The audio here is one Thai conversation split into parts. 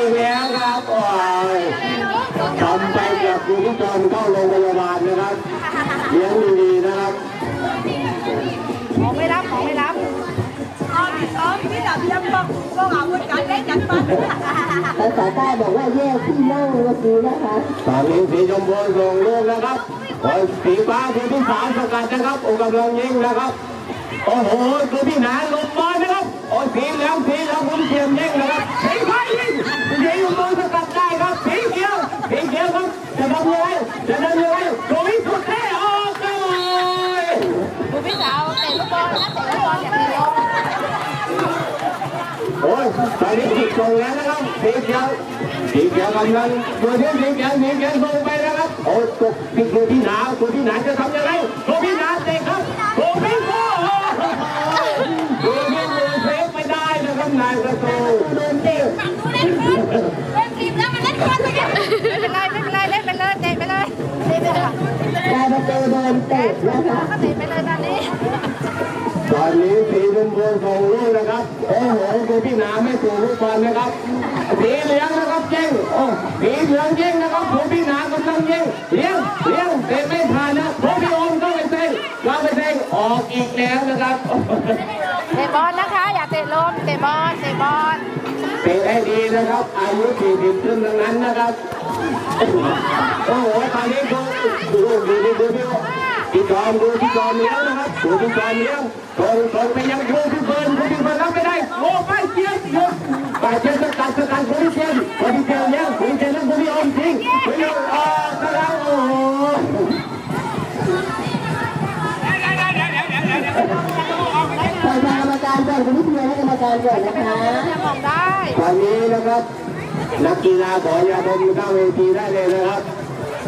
อีกแล้วครับโอ้ยทำไปกับคุณผู้ชมเข้าโรงพยาบาลนะครับเลี้ยงดีๆนะครับหมอไม่รับหมอไม่รับภาษาใต้บอกว่าแย่ที่นั่งเมื่อกี้นะคะตอนนี้สีชมพูส่งลูกนะครับโอ้ยสีฟ้าคือที่สามสกัดนะครับโอ้กำลังยิงนะครับโอ้โหคือพี่หนาลงบอลนะครับโอ้ยสีเหลืองสีเหลืองคุณเทียมยิงนะครับสีฟ้ายิง สีชมพูสกัดได้ครับสีเขียวสีเขียวครับจะทำยังไงจะทำยังไงโดยสุดแท้ออกเลย คุณพี่สาวเตะลูกบอลนะเตะลูกบอลอย่าไปลงโอ้ยตอนนี้ติดส่งแล้วนะครับสีเขียวสีเขียวกำลังตัวที่สีเขียวสีเขียวส่งไปนะครับโอ้ยตกติดตัวที่หนาวตัวที่หนาวจะทำยังไง นเตะนะคะก็เตะไปเลยตอนนี้ตอนนี้สีชมพูส่งลูกนะครับ โอ้โหตัวพี่หนาไม่ถูกลูกบอลนะครับสีเหลืองนะครับเจ้งโอ้สีเหลืองเจ้งนะครับตัวพี่หนากำลังเจ้งเลี้ยงเลี้ยงเตะไม่ผ่านนะตัวพี่โอมก็ไปเซ็งก็ไปเซ็งออกอีกแล้วนะครับเตะบอลนะคะ อย่าเตะลมเตะบอลเตะบอลเตะให้ดีนะครับ อายุ40ขึ้นทั้งนั้นนะครับ โอ้โหตอนนี้ดูดูดูดูดูดู พี่จอมดูพี่จอมเลี้ยงนะครับดูพี่จอมเลี้ยงตรงตรงไปยังครูพี่เบิร์นครูพี่เบิร์นรับไม่ได้โอ้ไม่เจียบหยุดไปเจียบสกัดสกัดครูพี่เจนครูพี่เจนเลี้ยงครูพี่เจนแล้วครูพี่อมทิ้งครูพี่อมออกนะครับโอ้โหปล่อยทางกรรมการก่อนคุณผู้ชมให้กรรมการก่อนนะคะจะมองได้ตอนนี้นะครับนักกีฬาขอยาดมเข้าเวทีได้เลยนะครับ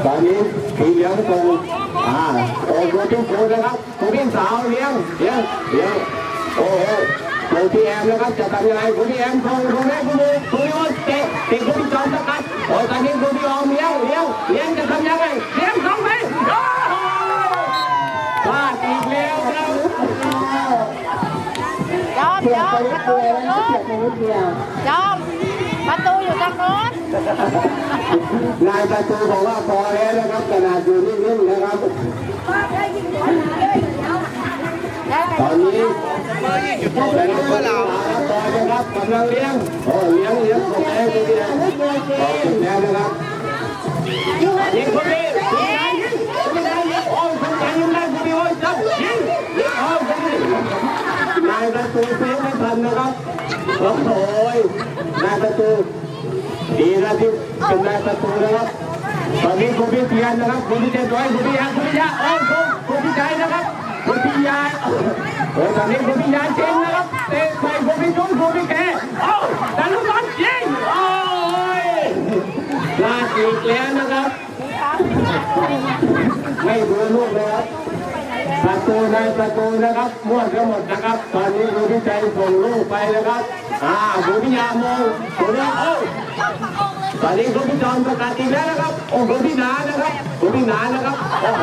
ตอนนี้สีเหลืองตรงอ่าโอ้โหทุกคนนะครับคุณพี่สาวเลี้ยงเลี้ยงเลี้ยงโอ้โหคุณพี่แอมนะครับจะทำยังไงคุณพี่แอมตรงคุณแม่คุณดูคุณพี่ว่าเตะคุณพี่จอมสกัดโอ้ตอนนี้คุณพี่ออมเลี้ยงเลี้ยงเลี้ยงจะทำยังไงเลี้ยงสองไปโอ้โหพลาดอีกแล้วครับยอมเสียยอมประตูอยู่นะนู้นเสียไปนิดเดียวยอมประตูอยู่ตรงนู้น นายประตูบอกว่าพอแล้วนะครับขนาดอยู่นิ่งๆนะครับได้ไปตอนนี้ต่อนะครับกำลังเลี้ยงโอ้เลี้ยงเลี้ยงผมเองคุณพี่นะขอบคุณแล้วนะครับยิงคุณพี่ยิงยิงคุณนายยิงโอ้คุณนายยิงได้คุณพี่โอ้ยจับยิงยิงโอ้คุณพี่นายประตูเซฟไม่ทันนะครับโอ้โหนายประตู ดีนะที่เป็นนายประตูนะครับตอนนี้คุณพี่เพียนนะครับคุณพี่เจนด้วยคุณพี่ยาคุณพี่ยาโอ้คุณคุณพี่ใจนะครับคุณพี่ยาโอ้ตอนนี้คุณพี่ยาจริงนะครับเตะใส่คุณพี่จุ้นคุณพี่แกโอ้แต่ลูกบอลยิงโอ้ยพลาดอีกแล้วนะครับ ไม่ดูลูกเลยครับ ประตูในประตูนะครับมั่วทั้งหมดนะครับ ตอนนี้คุณพี่ใจส่งลูกไปนะครับอ่าคุณพี่ยามองคุณพี่โอ้ตอนนี้คุณพี่จอมประกาศอีกแล้วนะครับโอ้คุณพี่หนานะครับคุณพี่หนานะครับโอ้โห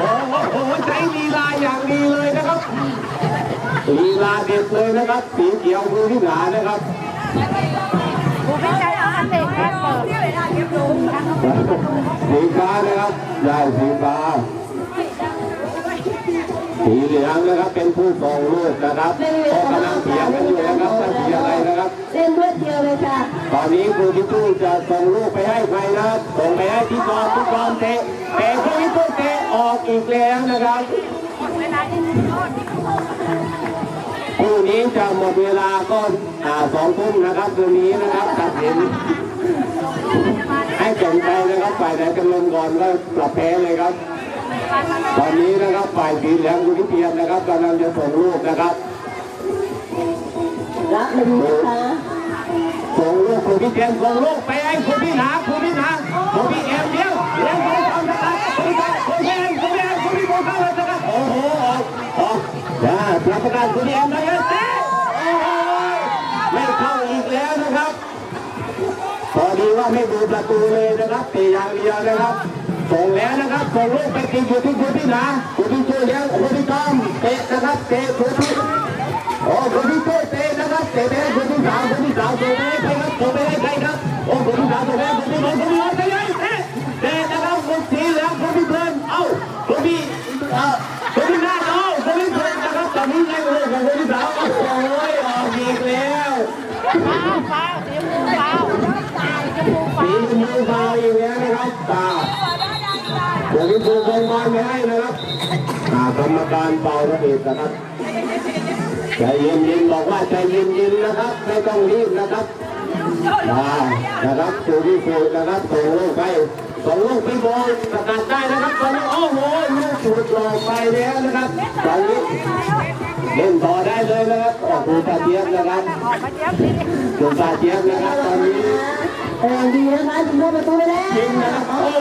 โอ้โหใจลีลาอย่างดีเลยนะครับลีลาเด็ดเลยนะครับสีเขียวคุณพี่หนานะครับกูไม่ใจเอามาเตะกันเปิดสีฟ้านะครับได้สีฟ้า สีเหลืองนะครับเป็นผู้ส่งลูกนะครับก็กำลังเถียงกันอยู่นะครับว่าสีอะไรนะครับเล่นรวดเดียวเลยค่ะ ตอนนี้ครูพิทูจะส่งลูกไปให้ใครนะครับส่งไปให้พี่กรณ์พี่กรณ์เตะเตะครูพิทูเตะออกอีกแล้วนะครับคู่นี้จะหมดเวลาก็อ่าสองทุ่มนะครับคืนนี้นะครับตัดสินให้สนใจนะครับฝ่ายไหนจะลงก่อนก็ปรับแพ้เลยครับ ตอนนี้นะครับฝ่ายสีเหลืองคุณพิเทียนนะครับกำลังจะส่งลูกนะครับรับเลยนะคะส่งลูกคุณพี่เทียนส่งลูกไปให้คุณพี่หนาคุณพี่หนาคุณพี่เอ็มเดียวเลี้ยงคุณทำนะครับคุณพี่คุณพี่เอ็มคุณพี่เอ็มคุณพี่โบเข้าเลยนะครับโอ้โหออกออกจ้ารับประกันคุณพี่เอ็มนะครับเตะโอ้โหไม่เข้าอีกแล้วนะครับพอดีว่าไม่ดูประตูเลยนะครับเตะอย่างเดียวนะครับ ส่งแล้วนะครับส่งลูกไปกินอยู่ที่คนที่นะคนที่ช่วยแล้วคนที่ต้อมเตะนะครับเตะคนที่โอ้คนที่ช่วยเตะนะครับเตะไปคนที่สามคนที่สามส่งไปให้ใครครับส่งไปให้ใครครับโอ้คนที่สามส่งไปคนที่สองคนที่สามไปเลยเตะนะครับคนที่แล้วคนที่เพิ่มเอ้าคนที่เอ่อคนที่หน้าเอ้าคนที่เพิ่มนะครับตอนนี้ไงคนที่สามโอ้ยออกอีกแล้ว รรมการเป่าระเบิดนะครับใจเย็นๆบอกว่าใจเย็นๆนะครับไม่ต้องรีบนะครับมานะครับสูที่สูนะครับส่งลูกไปส่งลูกไปบอลประกาศได้นะครับตอนนี้โอ้โหลูกสุดหลอกไปแล้วนะครับตอนนี้เล่นต่อได้เลยนะครับโอ้โหตาเจี๊ยบนะครับออกมาเจี๊ยบนี่ดูตาเจี๊ยบนะครับตอนนี้แรงดีนะคะถึงได้ประตูไปแล้วยิงนะครับโอ้โ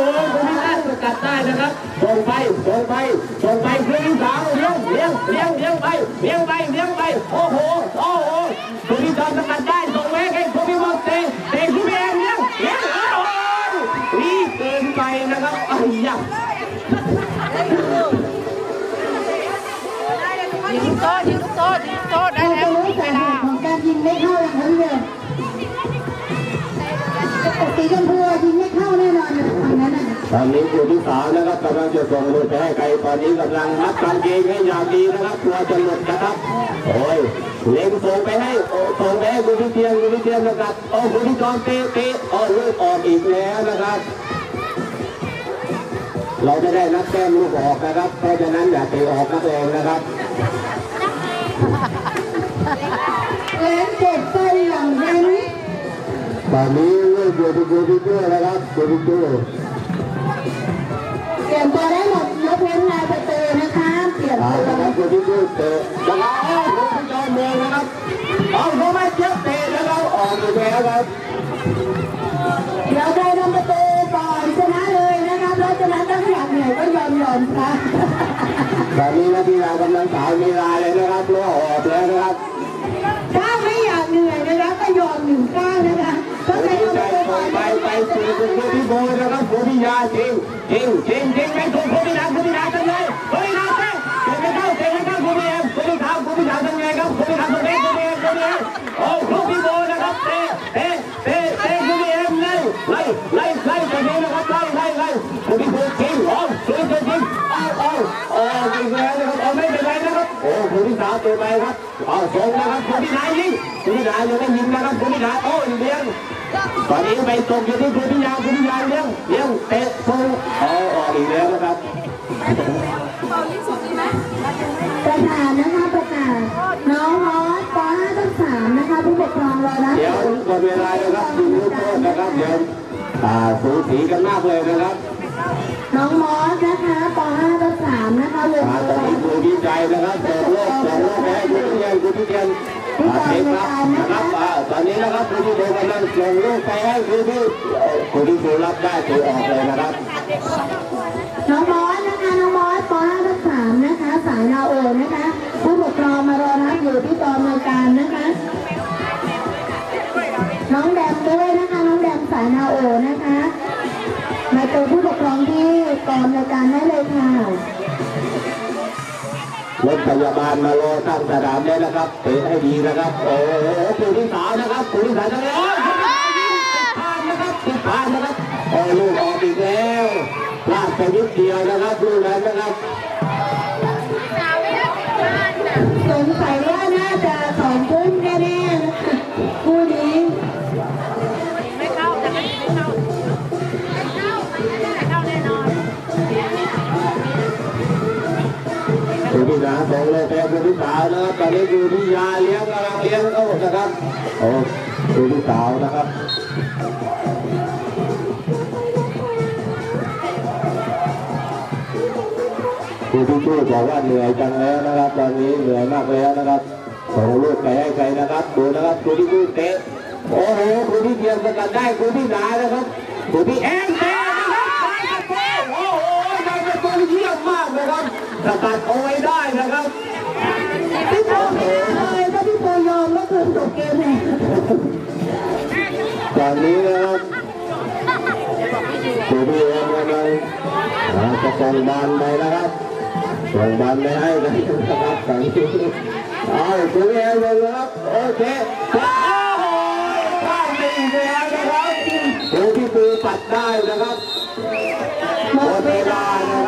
ห คนที่ได้สกัดได้นะครับส่งไปส่งไปส่งไปเพื่อนที่สามเลี้ยงเลี้ยงเลี้ยงเลี้ยงไปเลี้ยงไปเลี้ยงไปโอ้โหโอ้โหคนที่สามสกัดได้ส่งแม่ให้คนที่บอกเตะเตะคุณแม่เลี้ยงเลี้ยงโอ้โหรีบเกินไปนะครับอ้ยักยิงลูกโทษยิงลูกโทษยิงลูกโทษได้แล้วรู้เวสาเหลาตุของการยิงไม่เข้าอย่างนั้นเลยสีชมพูยิงไม่เข้าแน่นอน ตอนนี้คนที่สามนะครับกำลังจะส่งลูกไปให้ใครตอนนี้กำลังมัดกางเกงให้อย่างดีนะครับกลัวจะหลุดนะครับโอ้ยเล็งส่งไปให้โอ้ส่งไปให้คุณที่เทียนคุณที่เทียนนะครับโอ้คุณที่จอมเตะเตะโอ้ลูกออกอีกแล้วนะครับ เราจะได้นับแต้มลูกออกนะครับเพราะฉะนั้นอย่าเตะออกนักเลงนะครับแรงเจ็บไปอย่างนั้นตอนนี้ลูกอยู่ที่กูที่เจ้นะครับกูที่เจ้เป เปลี่ยนตาตัวนะครับกูที่เจ้เตะนะครับโอ้ลูกที่อมเมืองนะครับเอาเขาไม่เจ็บเตะนะครับออกอีกแล้วครับเดี๋ยวใครทำประตูก่อนชนะเลยนะคะเพราะฉะนั้นถ้าไม่อยากเหนื่อยก็ยอมยอมค่ะตอนนี้นักกีฬากำลังสาวมีลาเลยนะครับล้อออกแล้วนะครับถ้าไม่อยากเหนื่อยนะคะก็ยอมหนึ่งก้าวนะคะถ้าผู้ใครที่ทำปใจระตูก่อนไปไปสู่คุณที่โบนะครับคุณพิยาจริงจริงจริงจริงไปถูกคุณาเตะไปครับเอาส่งนะครับคุณพิยายิงคุณพิยายังไม่ยิงนะครับคุณพิยาโอ้ยเลี้ยงตอนนี้ไปตกอยู่ที่คุณพิยาคุณพิยาเลี้ยงเลี้ยงเตะทรงเอาออกอีกแล้วนะครับประกาศนะคะประกาศน้องมอสป .5 ทับ3นะคะผู้ปกครองรอรับเดี๋ยวหมดเวลาแล้วครับดูลูกโทษนะครับเดี๋ยวอ่าสูสีกันมากเลยนะครับน้องมอสนะคะป .5 ทับ3นะคะวงอ่าตตัอนวนี้ดูดีใจนะครับส่งโลกส่งโลก ไปให้คุณพิเทียนคุณพิเทียนอ่าเทครับนะครับตอนนี้นะครับคุณพิเทียนกำลังส่งโลกไปให้คุณที่เอ่อคุณที่สูรับได้ถือออกเลยนะครับ น้องมอสนะคะน้องมอสป .5 ทับ3นะคะ สายนาโอนะคะ ผู้ปกครองมารอรับอยู่ที่กองในวยการนะคะ น้องแดมด้วยนะคะ น้องแดมสายนาโอนะคะมาเจอผู้ปกครองที่กองในวยการได้เลยค่ะ รถพยาบาลมารอข้างสนามแลยนะครับเตะให้ดีนะครับ โอ้โหคุณที่สาวนะครับคุณที่สาวจะเลยโอ้ยคุณที่สาวยิงติดผ่านนะครับผ่านนะครับโอ้ลูกออกอีกแล้วพลาดไปนิดเดียวนะครับลูกนั้นนะครับสงสัยว่า คุณที่สาวส่งเลยแต่คุณที่สาวนะครับตอนนี้อยู่ที่ยาเลี้ยงกำลังเลี้ยงเขานะครับโอ้คุณที่สาวนะครับคุณที่ช่วยบอกว่าเหนื่อยจังแล้วนะครับ ตอนนี้เหนื่อยมากแล้วนะครับส่งลูกไปให้ใครนะครับดูนะครับคุณที่ช่วยเตะโอ้โหคุณที่เทียมสกัดได้คุณที่หนานะครับคุณที่แอน สกัดเอาไว้ได้นะครับพี่โปไม่ได้เลยถ้าพี่โปยอมก็คือจบเกมเลยตอนนี้นะครับคุณพี่เอ็มกำลังอ่าจะส่งบอลไปนะครับส่งบอลไปให้กันนะครับตอนนี้เอาคุณพี่เอ็มเลยนะครับโอเคโอ้โหข้ามไปอีกแล้วนะครับคุณพี่ปูปัดได้นะครับหมดเวลานะครับ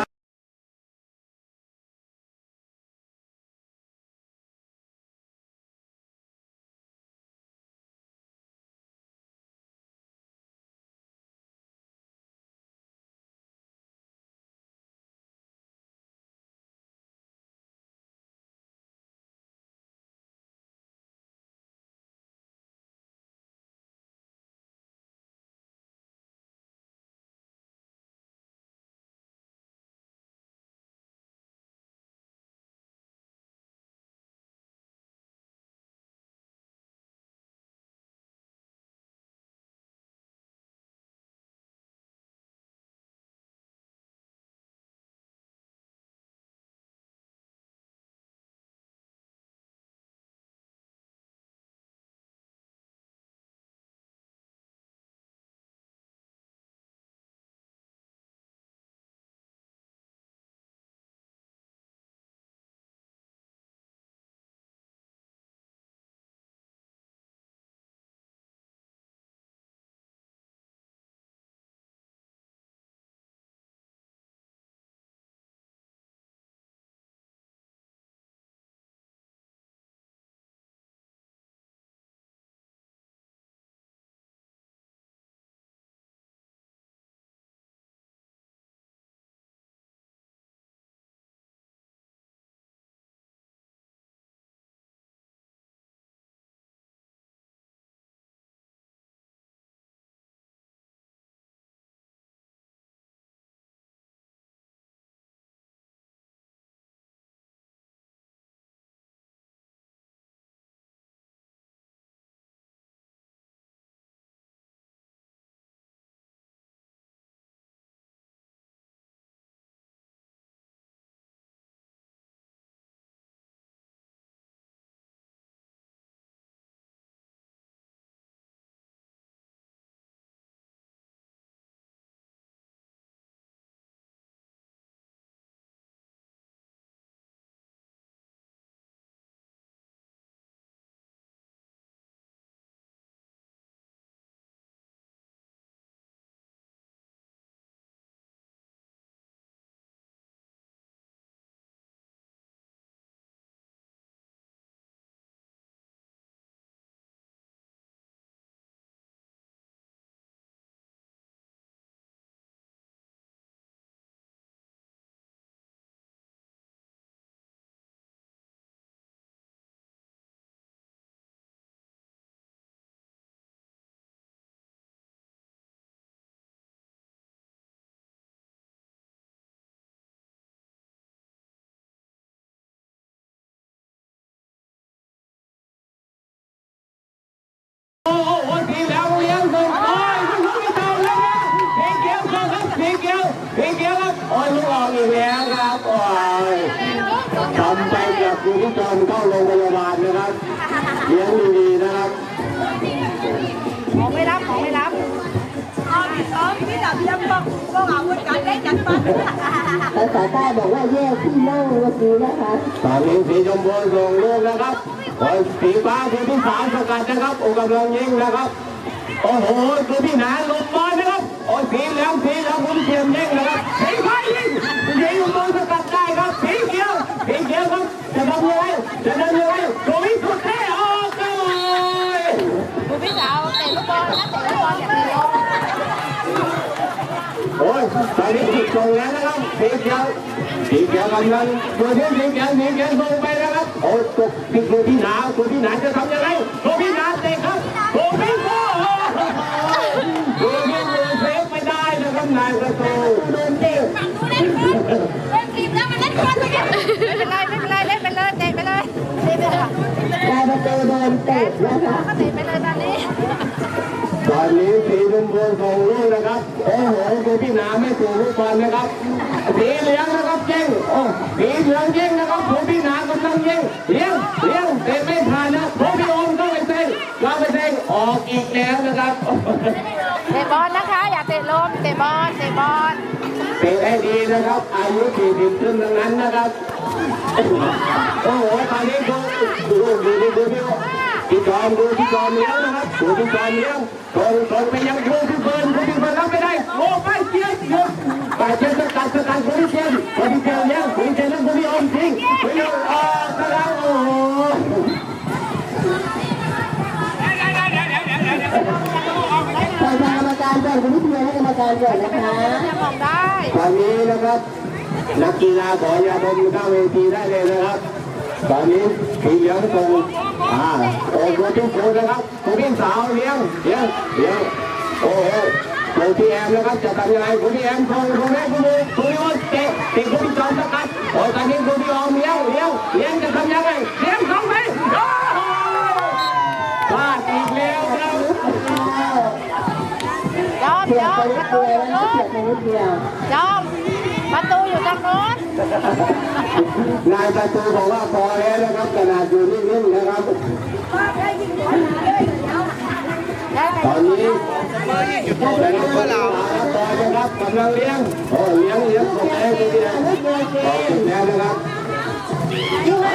โรงพยาบาลนะครับเลี้ยงดีๆนะครับหมอไม่รับหมอไม่รับภาษาใต้บอกว่าแย่ที่เล่าเมื่อกี้นะคะตอนนี้สีชมพูส่งลูกนะครับโอ้ยสีฟ้าคือที่สามสกัดนะครับโอ้กำลังยิงนะครับโอ้โหคือพี่หนาลงบอลนะครับโอ้ยสีเหลืองสีเหลืองคุณเทียมยิงนะครับสีฟ้ายิงยิงลงบอลสกัดได้ครับสีเขียวสีเขียวครับ จะทำยังไงจะทำยังไงโดยสุดแท้ออกเลยคุณพี่สาวเตะลูกบอลนะเตะลูกบอลอย่าตีลงโอ้ยตอนนี้ถูกส่งแล้วนะครับทีเดียวทีเดียวกำลังตัวที่สีเดียวทีเดียวส่งไปนะครับโอ้ยตกติดตัวที่หนาตัวที่หนาจะทำยังไง โดนเตะนะคะก็เตะไปเลยตอนนี้ ตอนนี้สีชมพูส่งลูกนะครับ โอ้โหตัวพี่หนาไม่ถูกลูกบอลนะครับสีเหลืองนะครับเจ้งโอ้สีเหลืองเจ้งนะครับตัวพี่หนากำลังยิงเลี้ยงเลี้ยงเตะไม่ผ่านนะตัวพี่โอมก็ไปเซ็งก็ไปเซ็งออกอีกแล้วนะครับเตะบอลนะคะ อย่าเตะลมเตะบอลเตะบอลเตะให้ดีนะครับ อายุ40ขึ้นทั้งนั้นนะครับ โอ้โหตอนนี้ดูดูดูดูดูดูพี่จอมดูพี่จอมเลี้ยงนะครับดูพี่จอมเลี้ยงตรงตรงไปยังดูพี่เบิร์นดูพี่เบิร์นรับไม่ได้โอ้ไปเจียนหยุดไปเจียนสกัดสกัดคนที่เจียนคนที่เจียนเลี้ยงคนที่เจียนนั้นคนที่อมทิ้งคนที่ออกซะแล้วโอ้โหขอทางกรรมการก่อนคุณพี่เพียรให้กรรมการก่อนนะคะยังมองได้ตอนนี้นะครับ นักกีฬาขอยาดมเข้าเวทีได้เลยนะครับ ตอนนี้สีเหลืองตรงอ่าโอ้โหทุกคนนะครับผู้พี่สาวเลี้ยงเลี้ยงเลี้ยงโอ้โหคุณพี่แอมนะครับจะทำยังไงคุณพี่แอมคงคงแม่คุณดูคุณพี่ว่าเตะเตะคุณพี่จอมสกัดโอ้ตอนนี้คุณพี่ออมเลี้ยงเลี้ยงเลี้ยงจะทำยังไง ประตูอยู่ทางโน้นนายประตูบอกว่าพอแล้วนะครับขนาดอยู่นิ่งๆนะครับได้ไหมตอนนี้แต่ลูกก็เหล่าครับต่อนะครับกำลังเลี้ยงโอ้เลี้ยงเลี้ยงของแม่คุณเลี้ยงต่อคุณแม่นะครับ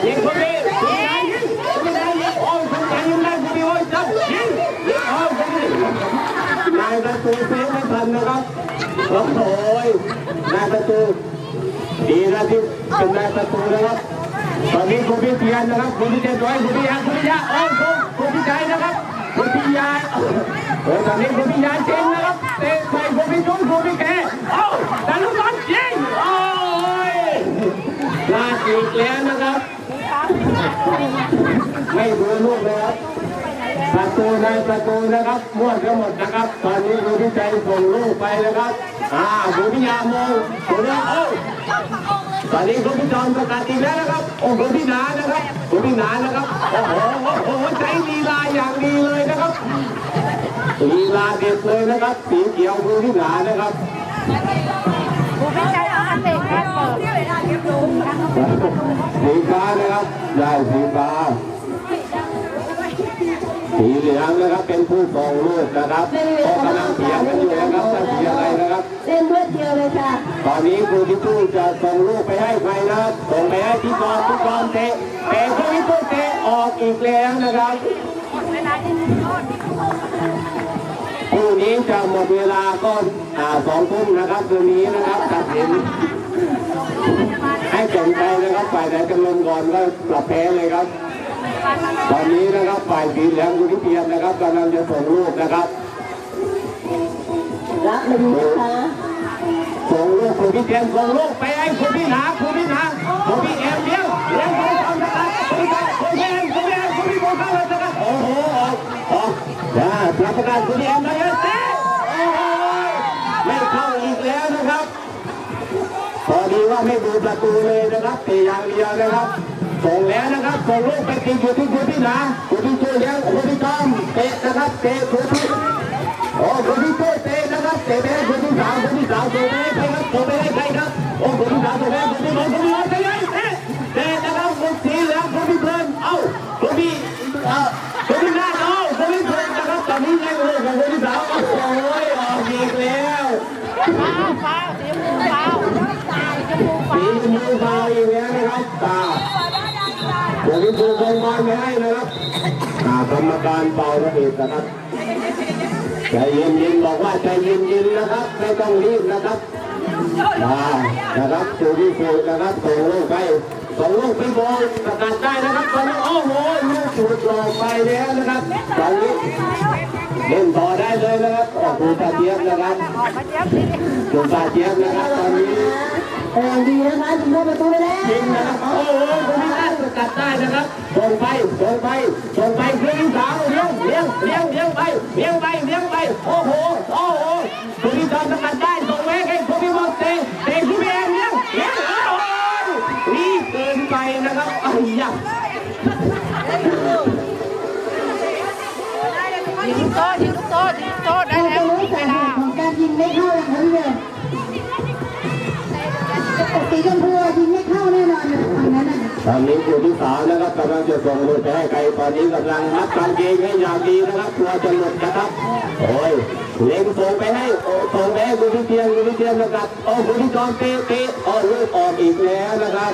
ยิงคนนี้ยิงยิงยิงยิงโอ้ยคุณแม่ยิงได้คุณพี่โอ้ยจับยิงยิงโอ้ยคุณพี่นายประตูเซฟไม่ทันนะครับโอ้โหนายประตู ดีนะที่เป็นนายประตูนะครับตอนนี้คุณพี่เทียนนะครับคุณพี่เทียนร้อยคุณพี่ยาคุณพี่ยาโอ้โหคุณพี่ใจนะครับคุณพี่ยาโอ้ตอนนี้คุณพี่ยาเจงนะครับเตะใส่คุณพี่จุ้งคุณพี่แกโอ้แต่ลูกบอลยิงโอ้ยพลาดอีกแล้วนะครับ ไม่ดูลูกเลยครับ ประตูในประตูนะครับมั่วทั้งหมดนะครับ ตอนนี้คุณพี่ใจส่งลูกไปนะครับอ่าคุณพี่ยามองคุณพี่โอ้ตอนนี้คุณพี่จอมประกาศอีกแล้วนะครับโอ้คุณพี่หนานะครับคุณพี่หนานะครับโอ้โหโอ้โหใจลีลาอย่างดีเลยนะครับลีลาเด็ดเลยนะครับสีเขียวคุณพี่หนานะครับกูไม่ใจเอาอันเตะแค่เปิดสีฟ้านะครับได้สีฟ้า สีเหลืองนะครับเป็นผู้ส่งลูกนะครับก็กำลังเถียงกันอยู่นะครับจะสีอะไรนะครับเล่นรวดเดียวเลยค่ะตอนนี้ครูพิทูจะส่งลูกไปให้ใครนะครับส่งไปให้พี่กรณ์พี่กรณ์เตะเตะครูพิทูเตะออกอีกแล้วนะครับคู่นี้จะหมดเวลาก็อ่าสองทุ่มนะครับคืนนี้นะครับตัดสินให้สนใจนะครับฝ่ายไหนจะลงก่อนก็ปรับแพ้เลยครับ ตอนนี้นะครับฝ่ายสีเหลืองคุณพิเทียนนะครับกำลังจะส่งลูกนะครับรับเลยนะคะส่งลูกคุณพี่เทียนส่งลูกไปให้คุณพี่หนาคุณพี่หนาคุณพี่แอมเลี้ยงเลี้ยงคุณทำนะครับคุณพี่คุณพี่แอมคุณพี่แอมคุณพี่โบเข้าเลยนะครับโอ้โหออกออกจ้ารับประกันคุณพี่แอมเลยเตะโอ้โหไม่เข้าอีกแล้วนะครับพอดีว่าไม่ดูประตูเลยนะครับเตะอย่างเดียวนะครับส่ง แล้วนะครับส่งลูกไปตีอยู่ที่คุณพี่นะคุณพี่ช่วยแล้วคุณพี่ก้อมเตะนะครับเตะคุณพี่โอ้คุณพี่ช่วยเตะนะครับเตะไปให้คุณพี่สาวคุณพี่สาวส่งไปให้ใครครับส่งไปให้ใครครับโอ้คุณพี่สาวส่งไปคุณพี่น้องคุณพี่น้องเตะเตะนะครับคุณสีแล้วคุณพี่เพลินเอ้าคุณพี่เอ้าเอาคุณพี่เนนะครับตอนนี้ไงโอ้ของคุณพี่สาวโอ้โอีกแล้วฟ้าวฟ้าวสีชมพูฟ้าวสีชมพูฟ้าวสีชมพูฟ้าวอีกแล้วนะครับตา เดี๋ยวนี้ครูคงบอลไม่ให้นะครับตากรรมการเป่าระเบิดนะครับใจเย็นๆบอกว่าใจเย็นๆนะครับไม่ต้องรีบนะครับมานะครับสูที่สูนะครับส่งลูกไปส่งลูกไปบอลประกาศได้นะครับตอนนี้โอ้โหลูกสูดหลอกไปแล้วนะครับตอนนี้เล่นต่อได้เลยนะครับออกดูตาเทียบนะครับออกมาเจี๊ยบสิดูตาเทียบนะครับตอนนี้แรงดีนะคะถึงได้ประตูไปแล้วยิงนะครับโอ้โห คนนี้ได้สกัดได้นะครับส่งไปส่งไปส่งไปเพื่อนสาวเลี้ยงเลี้ยงเลี้ยงเลี้ยงไปเลี้ยงไปเลี้ยงไปโอ้โหโอ้โหคนที่ทำสกัดได้ส่งแม่ให้คนที่มองเตะเตะคุณแม่เลี้ยงเลี้ยงโอ้โหนี่เกินไปนะครับอ้ยะยิงลูกโต๊ะยิงลูกโต๊ะยิงลูกโต๊ะได้แล้วเวลาของการยิงไม่เข้าอย่างนั้นเลยสีชมพูยิงไม่เข้าแน่นอนนะฝั่งนั้นนะ ตอนนี้อยู่ที่สามนะครับกำลังจะส่งมือไปให้ใครตอนนี้กำลังมัดกางเกงให้อย่างดีนะครับกลัวจะหลุดนะครับโอ้ยเล็งส่งไปให้โอ้ส่งไปให้คุณที่เทียนคุณที่เทียนนะครับโอ้คุณที่จอมเตะเตะโอ้ลูกออกอีกแล้วนะครับ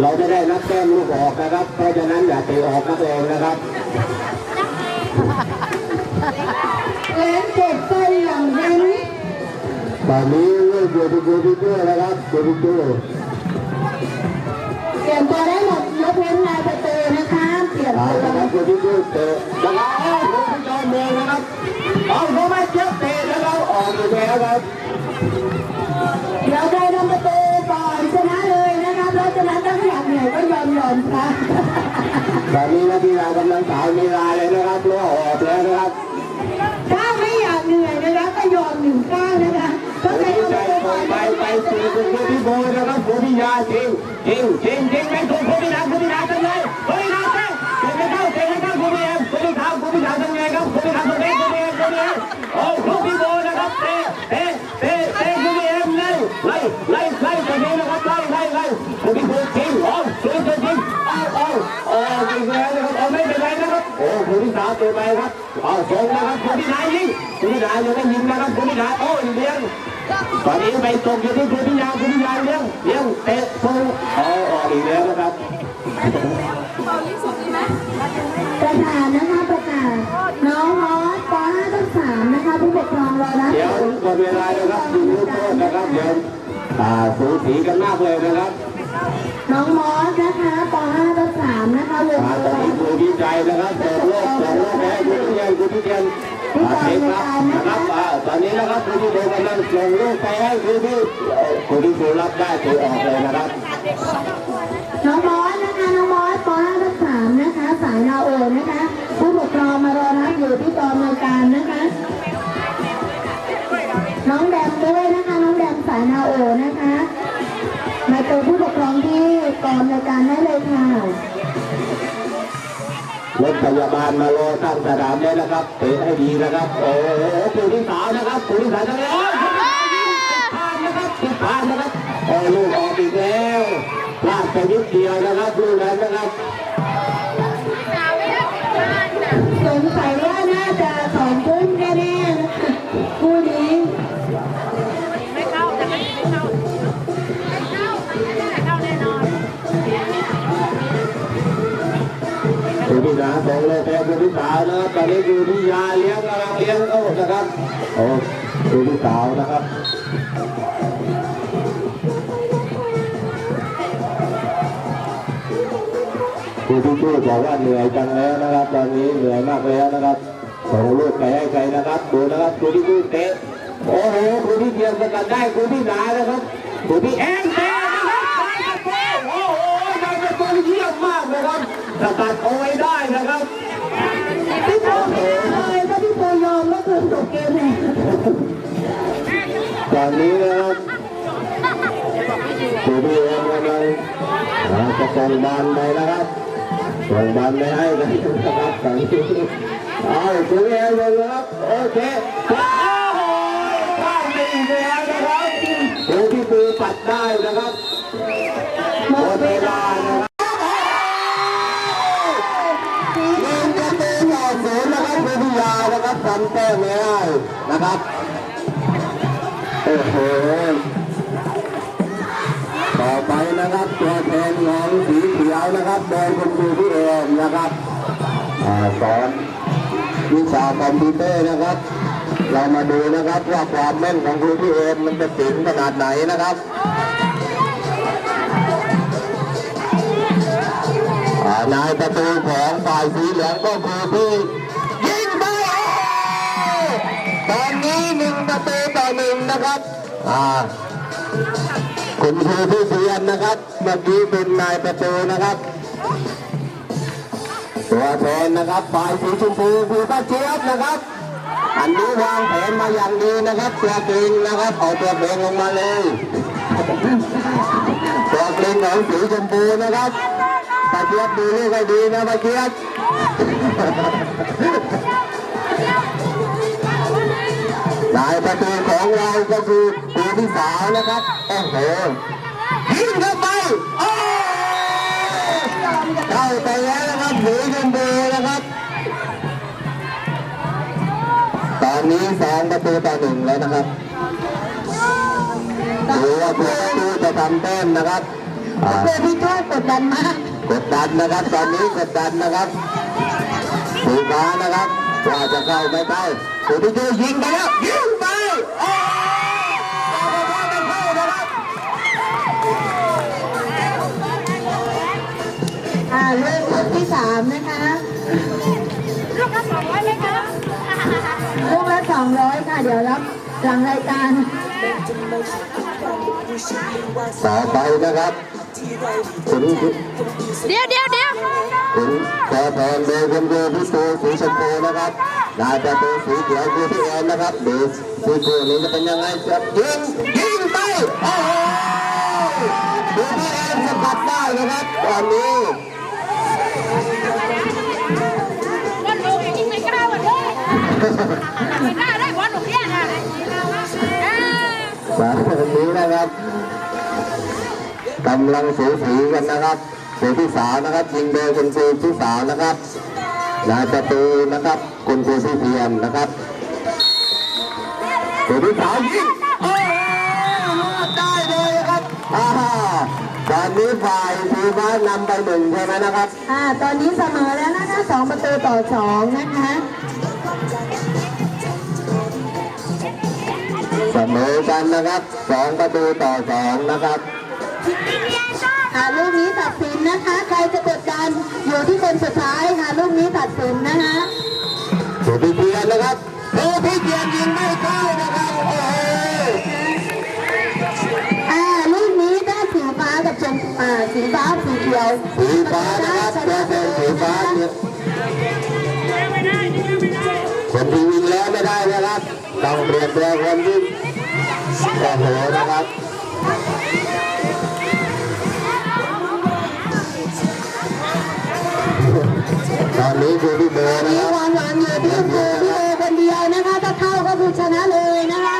เราจะได้นักแต้มลูกออกนะครับ เพราะฉะนั้นอย่าเตะออกนักเลงนะครับแรงเจ็บใจอย่างนั้นตอนนี้เลือกอยู่ที่กูที่เจ้นะครับกูที่เจ้เป ลี่ยนตัวได้หมดยกเว้นนายประตูนะคะเปลี่ยนเอาตัวละครับกูที่เจ้เตะนะครับโอ้กูที่จอมเมืองนะครับเอาเขาไม่เจ็บเตะนะครับออกอีกแล้วครับเดี๋ยวใครทำประตูก่อนชนะเลยนะคะเพราะฉะนั้นถ้าอยากเหนื่อยก็ยอมยอมค่ะตอนนี้นักกีฬากำลังสาวมีลายเลยนะครับล้อออกแล้วนะครับถ้าไม่อยากเหนื่อยนะคะก็ยอมหนึ่งก้าวนะคะก็ใคร ผู้ทำปใจระตูส่ก่องนไปไปสู่คุณที่โบนะครับคุณที่ยาจริงจริงจริงจริงไม่ถูกคุณที่นาคุณที่นาทำไงคุณที่นาเตะเตะไม่เข้าเตะไม่เข้าคุณที่เอ็มคุณที่ทำคุณที่ทำทำไงครับคุณที่ทำตรงนี้ที่เอ็มคุณที่เอ็มโอ้คุณที่โบนะครับเตะเตะเตะเตะคุณที่เอ็มไล่ไล่ไล่ไล่ตรงนี้นะครับไล่ไล่ไล่คุณที่โบจริงอ๋อจริงจริงเอาเอาเอาอีกแล้วนะครับเอาไม่เป็นไรนะครับโอ้คุณที่สามตัวไปครับเอาส่งนะครับคุณที่นายยิงคุณที่นายยังไม่ยิงนะครับคุณที่นายโอ้ยเลี้ยง ตอนนี้ไปตกอยู่ที่คุณพิยาคุณพิยาเลี้ยงเลี้ยงเตะส่งเอาออกอีกแล้วนะครับประกาศนะคะประกาศน้องมอสป .5 ทับ3นะคะผู้ปกครองรอรับเดี๋ยวหมดเวลานะครับยิงลูกโทษนะครับเดี๋ยวอ่าสูสีกันมากเลยนะครับน้องมอสนะคะป .5 ทับ3นะคะวงอ่าเงิตอนนี้นคุณดีใจนะครับส่งโลกส่งโลกไปให้คุณพิยาคุณพิยาอ่าเทปครับนะครับอ่าตอนนี้นะครับคุณที่โดนกำลังส่งโลกไปให้คุณที่เอ่อคุณที่คุณรับได้ถือออกเลยนะครับน้องมอสนะคะน้องมอสป .5 ทับ3นะคะ สายนาโอนะคะผู้ปกครองมารอรับอยู่ที่กองอำนวยการนะคะ น้องแดมด้วยนะคะ น้องแดมสายนาโอนะคะมาเจอผู้ปกครองที่กองอำนวยการได้เลยค่ะ รถพยาบาลมารอตั้งสนามเลยนะครับเตะให้ดีนะครับ โอ้โหคุณที่สามนะครับผู้ที่สามทำไงโอ้ยคุณที่สามยิงติดผ่านนะครับผ่านนะครับโอ้ลูกออกอีกแล้วพลาดไปนิดเดียวนะครับลูกนั้นนะครับ คุณที่สามส่งเลยแทนคุณที่สาวนะตอนนี้คุณที่ยาเลี้ยงกำลังเลี้ยงโอ้นะครับโอ้คุณที่สาวนะครับคุณที่ช่วยบอกว่าเหนื่อยจังแล้วนะครับ ตอนนี้เหนื่อยมากแล้วนะครับส่งลูกไปให้ใครนะครับดูนะครับคุณที่ช่วยเตะโอ้โหคุณที่เทียมสกัดได้คุณที่หนานะครับคุณที่แองเตะนะครับโอ้โหได้ประตูเยี่ยมมากนะครับ สกัดเอาไว้ได้นะครับพี่โปเลยถ้าพี่โปยอมก็คือจบเกมเลยตอนนี้นะครับตัวพี่เองกำลังจะส่งบอลไปนะครับส่งบอลไปให้กันนะครับตอนนี้เอาตัวพี่เองเลยนะครับโอเคอ้โหข้ามไปอีกแล้วนะครับตัวพี่ปูปัดได้นะครับหมดเวลานะ ครับยิงประตูต่อศูนย์นะครับตัวนะครับทำแต้มไม่ได้นะครับโหต่อไปนะครับตัวแทนของสีเขียวนะครับโดยคุณครูพี่เอมนะครับอ่าสอนวิชาคอมพิวเตอร์นะครับ เรามาดูนะครับว่าความแม่นของครูพี่เอมมันจะถึงขนาดไหนนะครับอ่านายประตูของฝ่ายสีเหลืองก็คือพี่ หนึ่งนะครับอ่าคุณครูผู้เรียนนะครับ เมื่อกี้เป็นนายประตูนะครับตัวแทนนะครับฝ่ายสีชมพูคือป้าเจี๊ยบนะครับ อันนี้วางแผนมาอย่างดีนะครับตัวเกรงนะครับเอาตัวเกรงลงมาเลยตัวเกรงของสีชมพูนะครับป้าเจี๊ยบดูลูกให้ดีนะป้าเจี๊ยบ นายประตูของเราก็คือตัวที่สาวนะครับโอ้โหยิงเข้าไปโอ้เข้าไปแล้วนะครับหนูชมพูนะครับ ตอนนี้สองประตูต่อหนึ่งแล้วนะครับดูว่าตัวประตูจะทำแต้มนะครับอ่าเพื่อพี่โจ้กดดันมากกดดันนะครับ ตอนนี้กดดันนะครับสีฟ้านะครับ ว่าจะเข้าไม่เข้าตัวที่ดูยิงไปแล้วยิงไปโอ้ไม่เข้นะครับอ่าเริ่มยกที่สามนะคะลูกละสองร้อยไหมคะลูกละสองร้อยค่ะ เดี๋ยวรับหลังรายการต่อไปนะครับ เดี๋ยวเดี๋ยวเดี๋ยวถึงตัวแทนโดยคุณครูพี่ตูสีชมพูนะครับนายประตูสีเขียวคือพี่แอนนะครับดูสีคู่นี้จะเป็นยังไงครับยิงยิงไปโอ้โหดูพี่แอนสกัดได้นะครับตอนนี้วันลูกจริงไม่กล้าวันนี้ไม่กล้าได้วันลูกเนี่ยนะแบบนี้นะครับ กำลังสูสีกันนะครับสูที่สาวนะครับยิงโดยคุณครูที่สาวนะครับนายประตูนะครับคุณครูที่เทียมนะครับสูที่สาวยิงโอ้โหรอดได้เลยนะครับอ่าตอนนี้ฝ่ายสีฟ้านำไปหนึ่งใช่ไหมนะครับอ่าตอนนี้เสมอแล้วนะคะสองประตูต่อสองนะคะเสมอกันนะครับสองประตูต่อสองนะครับ อ่าลูกนี้ตัดสินนะคะ ใครจะกดดันอยู่ที่คนสุดท้ายค่ะลูกนี้ตัดสินนะคะสูที่เทียมนะครับโอ้พี่เทียมยิงไม่เข้านะครับโอ้โหอ่าลูกนี้ได้สีฟ้ากับชมอ่าสีฟ้าสีเขียวสีฟ้านะครับตัวแทนสีฟ้าเนี่ยคนที่วิ่งแล้วไม่ได้นะครับต้องเปลี่ยนตัวคนที่โอ้โหนะครับ ตอนนี้คือพี่เบอร์นะมีครับความหวังอยู่ที่คุณครูพี่โบคนเดียวนะคะ ถ้าเข้าก็คือชนะเลยนะคะ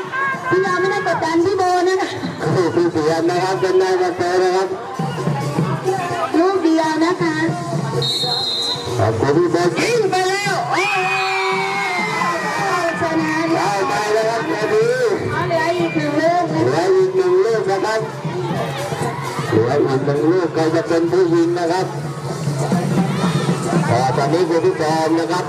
พี่ยาไม่ได้กดดันพี่โบนะคะคือพี่เสียนนะครับเป็นนายกาแฟนะครับลูกเดียวนะคะขอบคุณพี่เบอร์ยิงไปแล้วโอ้โหชนะเได้ไปแล้วครับแค่นี้หลืออีกหนึ่งลูกเหนะลืออีกหนึ่งลูกนะครับเหลืออีกหนึ่งลูกใครจะเป็นผู้ยิงนะครับแต่ตอนนี้คือพี่จอมนะครับ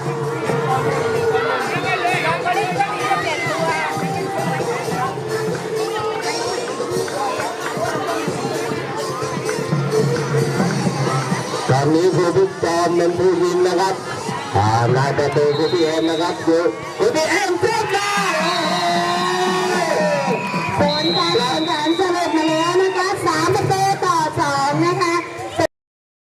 ตอนนี้คือพี่จอมเป็นผู้ยิงนะครับอ่านายประตูคือพี่เอ็มนะครับคือคือพี่เอ็มเพื่อนได้ผลการแข่งขันเสม